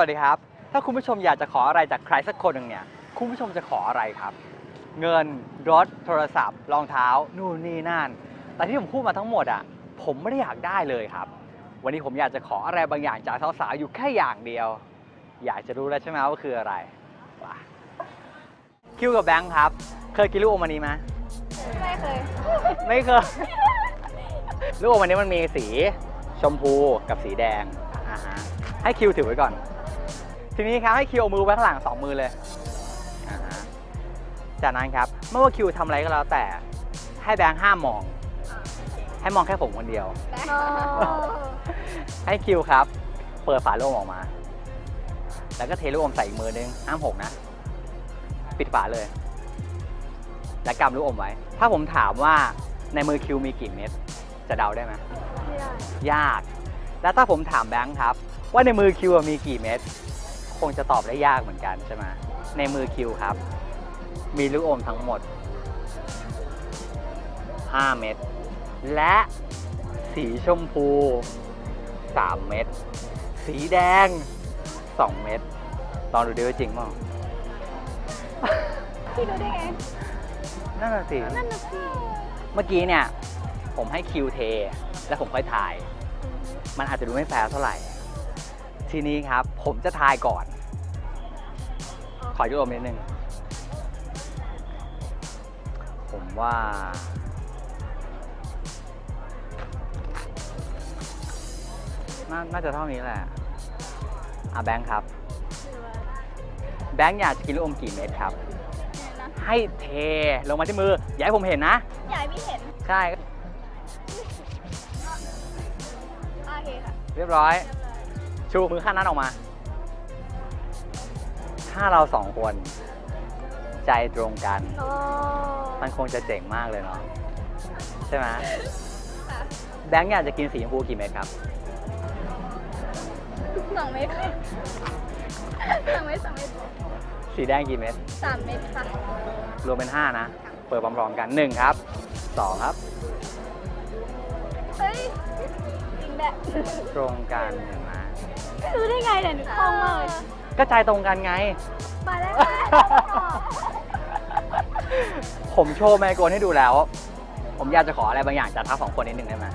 วัสดีครับ ถ้าคุณผู้ชมอยากจะขออะไรจากใครสักคนหนึ่งเนี่ย คุณผู้ชมจะขออะไรครับ เงิน รถ โทรศัพท์ รองเท้า นู่นนี่นั่น แต่ที่ผมพูดมาทั้งหมดอะ ผมไม่ได้อยากได้เลยครับ วันนี้ผมอยากจะขออะไรบางอย่างจากสาวๆอยู่แค่อย่างเดียว อยากจะรู้แล้วใช่ไหมว่าคืออะไรมาคิวกับแบงค์ครับ เคยกินลูกอมอันนี้ไหมไม่เคย ไม่เคย ลูกอมอันนี้มันมีสีชมพูกับสีแดงอ่าฮะให้คิวถือไว้ก่อน ทีนี้ครับให้คิวเอามือไว้ข้างหลังสองมือเลยอ่าฮะจากนั้นครับไม่ว่าคิวทำอะไรก็แล้วแต่ให้แบงค์ห้ามมอง ให้มองแค่ผมคนเดียว ให้คิวครับ เปิดฝาลูกอมออกมา แล้วก็เทลูกอมใส่อีกมือนึงห้ามหกนะ ปิดฝาเลย และกำลูกอมไว้ ถ้าผมถามว่าในมือคิวมีกี่เม็ด จะเดาได้ไหมยาก แล้วถ้าผมถามแบงค์ครับ ว่าในมือคิวมีกี่เม็ด คงจะตอบได้ยากเหมือนกันใช่ไหมในมือคิวครับ มีลูกอมทั้งหมด 5 เม็ดและสีชมพู 3 เม็ดสีแดง 2 เม็ดลองดูดิว่าจริงมั้งพี่รู้ได้ไง นั่นน่ะสิ นั่นน่ะสิเมื่อกี้เนี่ย ผมให้คิวเท แล้วผมค่อยทาย มันอาจจะดูไม่แฟร์เท่าไหร่ ทีนี้ครับ ผมจะทายก่อน ขอยุโรมนิดนึง ผมว่า น่าน่าจะเท่านี้แหละ อะแบงค์ครับ แบงค์อยากจะกินลูกอมกี่เม็ดครับ ให้เทลงมาที่มือ อย่าให้ผมเห็นนะอยากให้พี่เห็น ใช่ โอเคค่ะ เรียบร้อย ชูมือข้างนั้นออกมา ถ้าเราสองคน ใจตรงกันโอ้มันคงจะเจ๋งมากเลยเนาะใช่ไหมแบงค์อยากจะกินสีชมพูกี่เม็ดครับสองเม็ดค่ะสองเม็ดสองเม็ดสีแดงกี่เม็ดสามเม็ดค่ะ รวมเป็น5นะ เปิดพร้อมๆกัน1ครับ2ครับ เฮ้ยจริงแหละตรงกันเห็นไหม รู้ได้ไงเนี่ยหนูคล่องมากเลยก็ใจตรงกันไง มาแล้วผมโชว์ไมโครโฟนให้ดูแล้ว ผมอยากจะขออะไรบางอย่างจากทั้งสองคนนิดนึงได้ไหม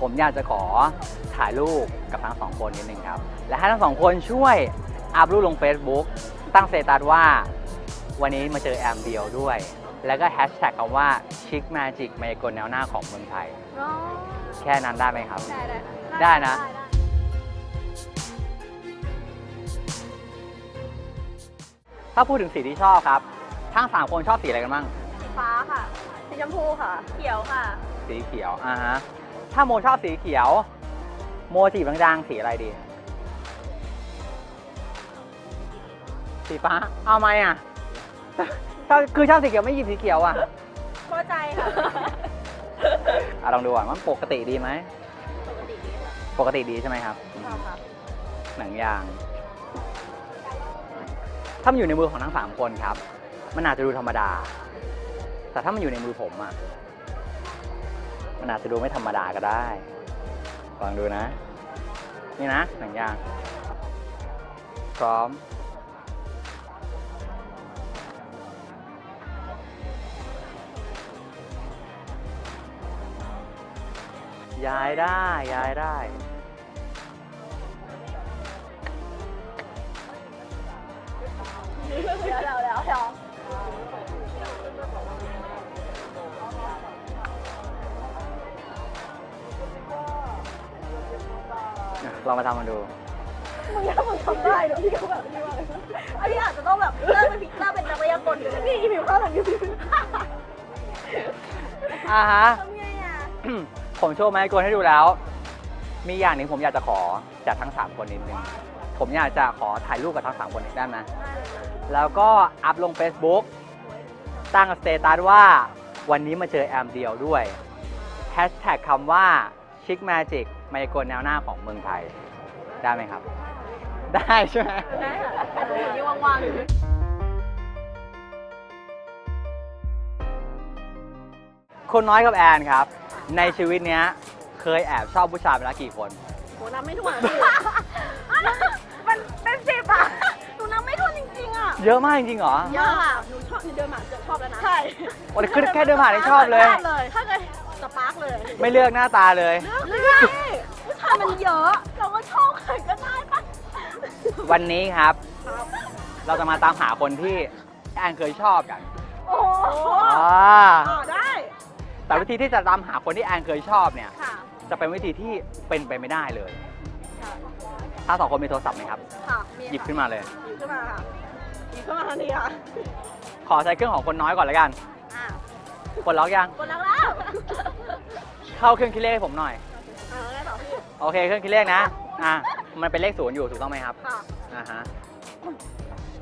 ผมอยากจะขอถ่ายรูปกับทั้งสองคนนิดนึงครับ และให้ทั้งสองคนช่วยอัพรูปลง Facebook ตั้งสเตตัสว่าวันนี้มาเจอแอมเดียวด้วย แล้วก็แฮชแท็กคำว่าชิคแมจิกไมโครแนวหน้าของเมืองไทยอ๋อแค่นั้นได้ไหมครับ ได้ได้ได้นะ ถ้าพูดถึงสีที่ชอบครับ ทั้งสามคนชอบสีอะไรกันบ้าง สีฟ้าค่ะ สีชมพูค่ะ เขียวค่ะ สีเขียว อ่าฮะ ถ้าโมชอบสีเขียว โมจีบดังๆสีอะไรดี สีฟ้า เอาไหมอะชอบคือชอบสีเขียวไม่หยิบสีเขียวอะเข้าใจค่ะอะลองดูก่อนว่าปกติดีไหม ปกติดีค่ะปกติดีใช่ไหมครับชอบค่ะหนังยาง ถ้ามันอยู่ในมือของทั้งสามคนครับ มันอาจจะดูธรรมดา แต่ถ้ามันอยู่ในมือผมอะมันอาจจะดูไม่ธรรมดาก็ได้ลองดูนะ นี่นะหนังยางพร้อม ย้ายได้ย้ายได้ เดี๋ยวเดี๋ยวเดี๋ยวเดี๋ยวลองมาทำมันดู มึงยังมึงทำได้เหรอพี่ก็แบบนี้ว่าอันนี้อาจจะต้องแบบเลิกเป็นพิกเลิกเป็นนักพยากลนี่ผิวข้าวหลังยูอ่าฮะทำไงอะผมโชว์ไมโครให้ดูแล้ว มีอย่างหนึ่งผมอยากจะขอจากทั้ง3คนนิดนึง ผมอยากจะขอถ่ายรูปกับทั้ง3คนนี้ได้ไหมแล้วก็อัพลง Facebook ตั้งสเตตัสว่าวันนี้มาเจอแอมเดียวด้วยแฮชแท็กคำว่าชิคแมจิกไมโครแนวหน้าของเมืองไทย ได้ไหมครับ ได้ใช่ไหมได้ค่ะแต่ตัวนี้ว่างๆอยู่คุณน้อยกับแอนครับ ในชีวิตเนี้ย เคยแอบชอบผู้ชายไปแล้วกี่คนโหนับไม่ถ้วน อะพี่อะหนูนับไม่ทันจริงๆอะเยอะมากจริงๆเหรอ เยอะค่ะหนูชอบหนูเดินผ่านจะชอบแล้วนะ ใช่โอ้ยคือแค่เดินผ่านนี่ชอบเลยชอบเลยถ้าเกิดสปาร์กเลยไม่เลือกหน้าตาเลย เลือกผู้ชายมันเยอะเราก็ชอบใครก็ได้ปะวันนี้ครับครับ เราจะมาตามหาคนที่แอนเคยชอบกันโอ้โหอ่าอ๋อได้แต่วิธีที่จะตามหาคนที่แอนเคยชอบเนี่ย ค่ะจะเป็นวิธีที่เป็นไปไม่ได้เลยค่ะ ถ้าสองคนมีโทรศัพท์ไหมครับ ค่ะมีหยิบขึ้นมาเลย หยิบขึ้นมาค่ะหยิบขึ้นมาทันทีค่ะขอใช้เครื่องของคนน้อยก่อนแล้วกันอะกดล็อกยัง กดแล้วแล้วเข้าเครื่องคิดเลขให้ผมหน่อย อ่าแล้วไงต่อพี่โอเค เครื่องคิดเลขนะ อะ มันเป็นเลขศูนย์อยู่ถูกต้องไหมครับ ค่ะอ่าฮะ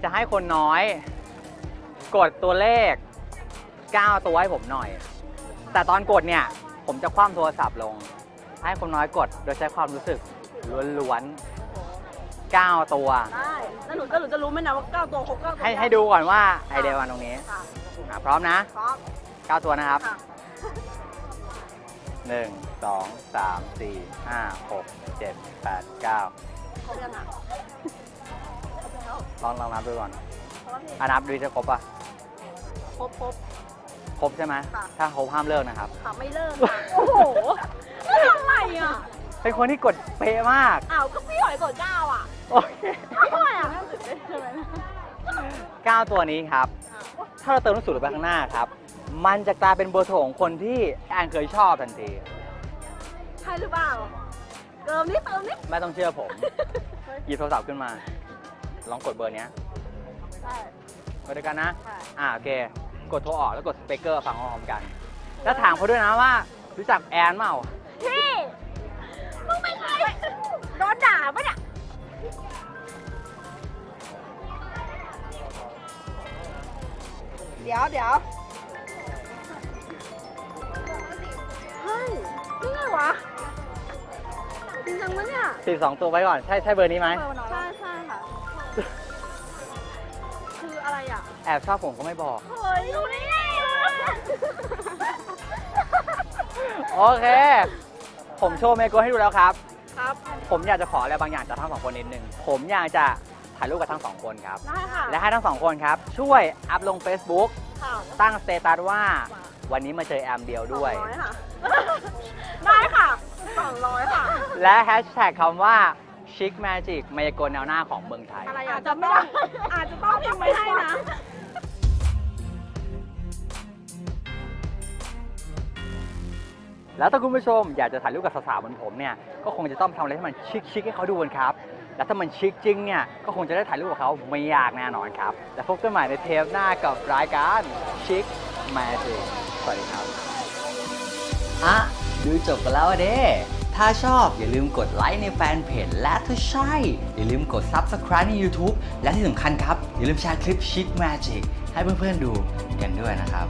จะให้คนน้อย กดตัวเลข 9 ตัวให้ผมหน่อย แต่ตอนกดเนี่ย ผมจะคว่ำโทรศัพท์ลง ให้คนน้อยกดโดยใช้ความรู้สึกล้วนๆ 9 ตัว ได้แล้วหนูจะหนูจะรู้ไหมนะว่าเก้าตัวครบเก้าตัวให้ยังให้ดูก่อนว่าไอเดียวันตรงนี้ค่ะอะพร้อมนะ พร้อม9 ตัวนะครับ ค่ะ1 2 3 4 5 6 7 8 9ครบยังอะครบแล้วลองลองนับดูก่อนครบแล้วพี่อะนับดูจะครบป่ะ ครบครบ ครบใช่ไหมค่ะ ถ้าครบห้ามเลิกนะครับ ค่ะไม่เลิกค่ะโอ้โหอะไรอะเป็นคนที่กดเป๊ะมาก อ้าวก็พี่หอยกดเก้าอะ โอเคทำไมอะนั่นสุดเลยใช่ไหม9ตัวนี้ครับ ถ้าเราเติมลูกสูตรลงไปข้างหน้าครับ มันจะกลายเป็นเบอร์โทรของคนที่แอนเคยชอบทันที ใช่หรือเปล่าเติมนิดเติมนิดไม่ต้องเชื่อผม หยิบโทรศัพท์ขึ้นมา ลองกดเบอร์เนี้ยใช่ไปด้วยกันนะใช่อ่าโอเค กดโทรออกแล้วกดสเปกเกอร์ฟังพร้อมๆกัน แล้วถามเขาด้วยนะว่ารู้จักแอนเปล่าพี่มึงเป็นใครโดนด่าปะเนี่ย เดี๋ยวเดี๋ยวเฮ้ยนี่ไงวะจริงจังปะเนี่ย42ตัวไว้ก่อน ใช่ใช่เบอร์นี้ไหมใช่ใช่ค่ะ คืออะไรอะ แอบชอบผมก็ไม่บอก เฮ้ยรู้ได้ไงวะโอเค ผมโชว์เมโกให้ดูแล้วครับ ครับผมอยากจะขออะไรบางอย่างจากทั้งสองคนนิดนึง ผมอยากจะถ่ายรูปกับทั้งสองคนครับ ได้ค่ะและให้ทั้งสองคนครับ ช่วยอัพลง Facebook ค่ะตั้งสเตตัสว่าวันนี้มาเจอแอมเดียวด้วย สองร้อค่ะ ได้ค่ะสองร้อยค่ะ และแฮชแท็กคำว่าชิคแมจิกมายากลแนวหน้าของเมืองไทย อะไรอาจจะไม่ได้อาจจะต้องพิมพ์ไว้ให้นะ แล้วถ้าคุณผู้ชมอยากจะถ่ายรูปกับสาวๆเหมือนผมเนี่ย ก็คงจะต้องทำอะไรที่มันชิคๆให้เขาดูกันครับ แล้วถ้ามันชิคจริงเนี่ย ก็คงจะได้ถ่ายรูปกับเขาไม่ยากแน่นอนครับ แล้วพบกันใหม่ในเทปหน้ากับรายการชิคแมจิกสวัสดีครับ อะ ดูจบกันแล้วเด้ถ้าชอบอย่าลืมกดไลค์ในแฟนเพจและถ้าใช่ อย่าลืมกด Subscribe ใน YouTube และที่สำคัญครับ อย่าลืมแชร์คลิปชิคแมจิกให้เพื่อนๆดูกันด้วยนะครับ